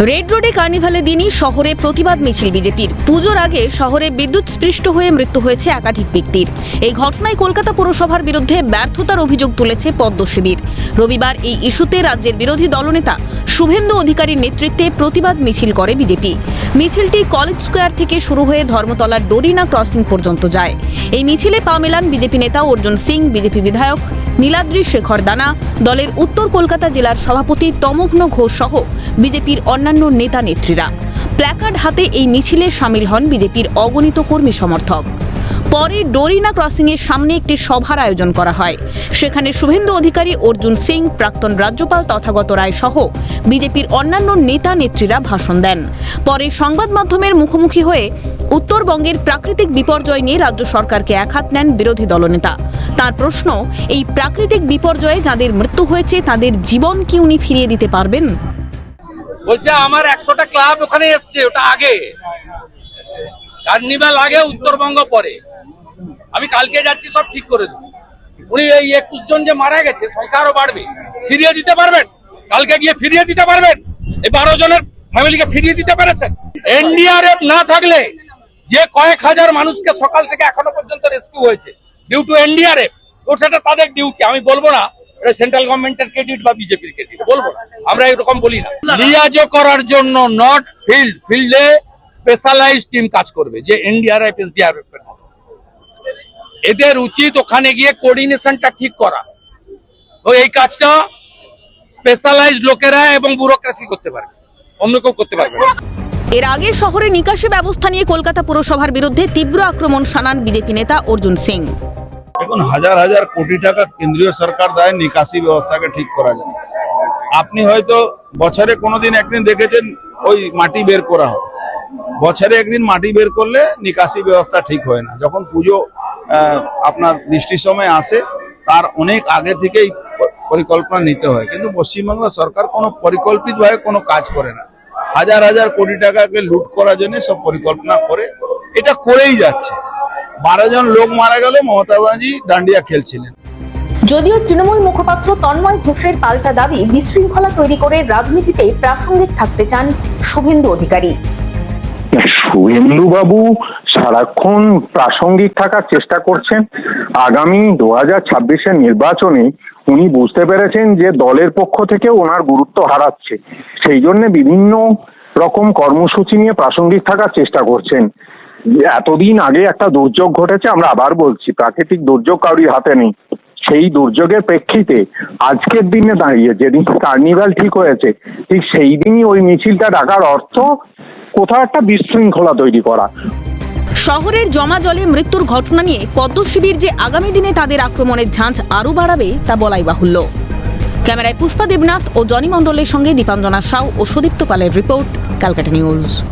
Red রোডে কার্নিভালের দিনই শহরে প্রতিবাদ মিছিল বিজেপির। পুজোর আগে শহরে বিদ্যুৎ স্পৃষ্ট হয়ে মৃত্যু হয়েছে একাধিক ব্যক্তির। এই ঘটনায় কলকাতা পুরসভার বিরুদ্ধে ব্যর্থতার অভিযোগ তুলেছে পদ্ম শিবির রবিবার এই ইস্যুতে রাজ্যের বিরোধী দলনেতা শুভেন্দু অধিকারীর নেতৃত্বে প্রতিবাদ মিছিল করে বিজেপি। মিছিলটি কলেজ স্কোয়ার থেকে শুরু হয়ে ধর্মতলার ডোরিনা ক্রসিং পর্যন্ত যায়। এই মিছিলে পা মেলান বিজেপি নেতা অর্জুন সিং, বিজেপি বিধায়ক নীলাদ্রি শেখর দানা, দলের উত্তর কলকাতা জেলার সভাপতি তমগ্ন ঘোষ সহ বিজেপির অন্যান্য নেতা নেত্রীরা। প্ল্যাকার্ড হাতে এই মিছিলে সামিল হন বিজেপির অগণিত কর্মী সমর্থক। পরে ডোরিনা ক্রসিংয়ের সামনে একটি সভার আয়োজন করা হয়। সেখানে শুভেন্দু অধিকারী, অর্জুন সিং, প্রাক্তন রাজ্যপাল তথাগত রায় সহ বিজেপির অন্যান্য নেতা নেত্রীরা ভাষণ দেন। পরে সংবাদ মাধ্যমের মুখোমুখি হয়ে উত্তরবঙ্গের প্রাকৃতিক বিপর্যয় নিয়ে রাজ্য সরকারকে একহাত নেন বিরোধী দলনেতা। তার প্রশ্ন, এই প্রাকৃতিক বিপর্যয়ে যাদের মৃত্যু হয়েছে, তাদের জীবন কি উনি ফিরিয়ে দিতে পারবেন? বলছে, আমার একশোটা ক্লাব ওখানে এসছে, ওটা আগে। কার্নিভাল আগে, উত্তরবঙ্গ পরে। আমি কালকে যাচ্ছি, সব ঠিক করে দেবো। উনি এই একুশ জন যে মারা গেছে, সংখ্যা বাড়বে। ফিরিয়ে দিতে পারবেন? কালকে গিয়ে ফিরিয়ে দিতে পারবেন? এই বারো জনের ফ্যামিলিকে ফিরিয়ে দিতে পেরেছেন? এনডিআরএফ না থাকলে যে কয়েক হাজার মানুষকে সকাল থেকে এখনও পর্যন্ত রেস্কিউ হয়েছে ডিউ টু এনডিআরএফ তো সেটা তাদের ডিউটি আমি বলব না সেন্ট্রাল গভর্নমেন্টের ক্রেডিট বা বিজেপির ক্রেডিট বলব আমরা এরকম বলি না। লিয়াজো করার জন্য নট ফিল্ড ফিল্ডে স্পেশালাইজ টিম কাজ করবে, যে এনডিআরএফ এসডিআরএফ এর। এদের উচিত ওখানে গিয়ে কোঅর্ডিনেশনটা ঠিক করা। তো এই কাজটা স্পেশালাইজড লোকেরা এবং ব্যুরোক্রেসি করতে পারে অন্য কেউ করতে পারবে এর আগে শহরে নিকাশি ব্যবস্থা নিয়ে কলকাতা পুরসভার বিরুদ্ধে তীব্র আক্রমণ, শানান বিজেপি নেতা অর্জুন সিং। এখন হাজার হাজার কোটি টাকা কেন্দ্রীয় সরকার দেয়, নিকাশি ব্যবস্থাকে ঠিক করা যায়। আপনি হয়তো বছরে কোনোদিন একদিন দেখেছেন, ওই মাটি বের করা হয়। বছরে একদিন মাটি বের করলে নিকাশি ব্যবস্থা ঠিক হয় না। যখন পুজো আপনার বৃষ্টির সময় আসে, তার অনেক আগে থেকেই পরিকল্পনা নিতে হয়। কিন্তু পশ্চিমবাংলা সরকার কোনো পরিকল্পিতভাবে কোনো কাজ করে না। হাজার হাজার কোটি টাকাকে লুট করার জন্য সব পরিকল্পনা করে। এটা করেই যাচ্ছে। বারো জন লোক মারা গেল মমতা ব্যানার্জি ডান্ডিয়া খেলছিলেন। যদিও তৃণমূল মুখপাত্র তন্ময় ঘোষের পাল্টা দাবি বিশৃঙ্খলা তৈরি করে রাজনীতিতে প্রাসঙ্গিক থাকতে চান শুভেন্দু অধিকারী। শুভেন্দু বাবু সারাক্ষণ প্রাসঙ্গিক থাকার চেষ্টা করছেন। আগামী দু হাজার ছাব্বিশের নির্বাচনে উনি বুঝতে পেরেছেন যে দলের পক্ষ থেকে ওনার গুরুত্ব হারাচ্ছে। সেই জন্য বিভিন্ন রকম কর্মসূচি নিয়ে প্রাসঙ্গিক থাকার চেষ্টা করছেন। এতদিন আগে একটা দুর্যোগ ঘটেছে, আমরা আবার বলছি, প্রাকৃতিক দুর্যোগ কারোর হাতে নেই। সেই দুর্যোগের প্রেক্ষিতে আজকের দিনে দাঁড়িয়ে, যেদিন কার্নিভাল ঠিক হয়েছে, ঠিক সেই দিনই ওই মিছিলটা ডাকার অর্থ কোথাও একটা বিশৃঙ্খলা তৈরি করা। শহরের জমা জলে মৃত্যুর ঘটনা নিয়ে পদ্মশিবির যে আগামী দিনে তাদের আক্রমণের ঝাঁঝ আরও বাড়াবে, তা বলাই বাহুল্য। ক্যামেরায় পুষ্পা দেবনাথ ও জনি মণ্ডলের সঙ্গে দীপাঞ্জনা সাউ ও সুদীপ্ত পালের রিপোর্ট, ক্যালকাটা নিউজ।